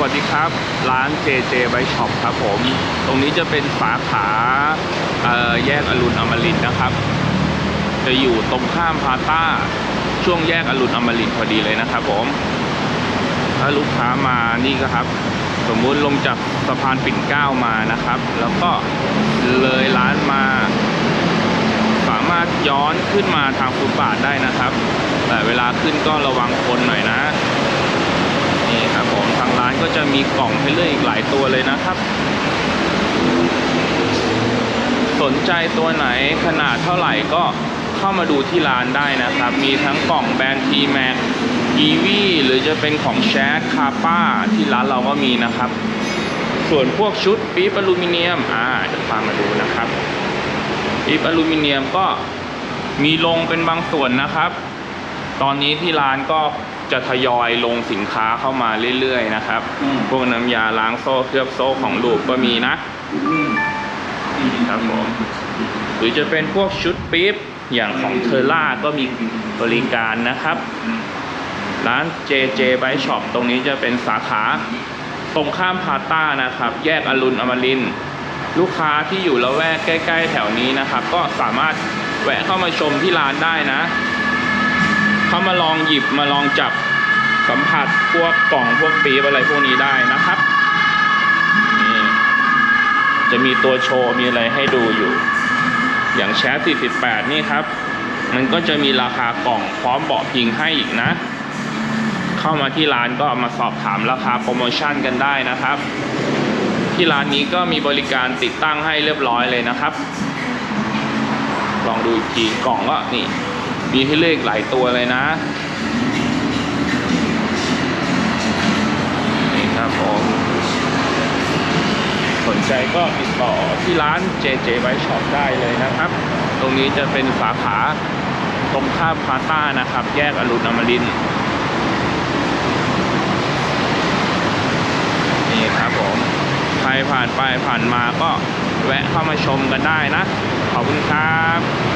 วัสดีครับ ร้าน JJ b i Shop ครับผม ตรงนี้จะเป็นสาขาแยกอรุณอมรินทร์นะครับ จะอยู่ตรงข้ามพาต้า ช่วงแยกอรุณอมรินทร์พอดีเลยนะครับผม ถ้าลูกค้ามานี่ก็ครับ สมมุติลงจากสะพานปิ่นเกล้ามานะครับ แล้วก็เลยร้านมา สามารถย้อนขึ้นมาทางฟุตบาทได้นะครับ แต่เวลาขึ้นก็ระวังคนหน่อยนะับผมทางร้านก็จะมีกล่องให้เลือกอีกหลายตัวเลยนะครับ สนใจตัวไหนขนาดเท่าไหร่ก็เข้ามาดูที่ร้านได้นะครับ มีทั้งกล่องแบรนด์ T Max e v หรือจะเป็นของแชทคาป้าที่ร้านเราก็มีนะครับ ส่วนพวกชุดปี๊บอลูมิเนียมอ่าเดี๋ยวพามาดูนะครับปี๊บอลูมิเนียมก็มีลงเป็นบางส่วนนะครับ ตอนนี้ที่ร้านก็ จะทยอยลงสินค้าเข้ามาเรื่อยๆนะครับ อืม พวกน้ำยาล้างโซ่เคลือบโซ่ของลูกก็มีนะครับผม หรือจะเป็นพวกชุดปี๊บอย่างของเทอร่าก็มีบริการนะครับ ร้าน JJ b i Shop ตรงนี้จะเป็นสาขาตรงข้ามพาต้านะครับ แยกอรุณอมรินทร์ลูกค้าที่อยู่ละแวกใกล้ ๆ แถวนี้นะครับ ก็สามารถแวะเข้ามาชมที่ร้านได้นะ เขามาลองหยิบมาลองจับสัมผัสพวกกล่องพวกปี๊บอะไรพวกนี้ได้นะครับนี่จะมีตัวโชว์มีอะไรให้ดูอยู่ อย่างแชท48 นี่ครับ มันก็จะมีราคากล่องพร้อมเบาะพิงให้อีกนะ เข้ามาที่ร้านก็มาสอบถามราคาโปรโมชั่นกันได้นะครับ ที่ร้านนี้ก็มีบริการติดตั้งให้เรียบร้อยเลยนะครับ ลองดูอีกทีกล่องก็นี่ มีให้เลือกหลายตัวเลยนะ นี่ครับผมสนใจก็ติดต่อที่ร้าน JJ b i Shop ได้เลยนะครับ ตรงนี้จะเป็นสาขาตรงข้ามพาต้านะครับ แยกอรุณอมรินนี่ครับผม ใครผ่านไปผ่านมาก็แวะเข้ามาชมกันได้นะ ขอบคุณครับ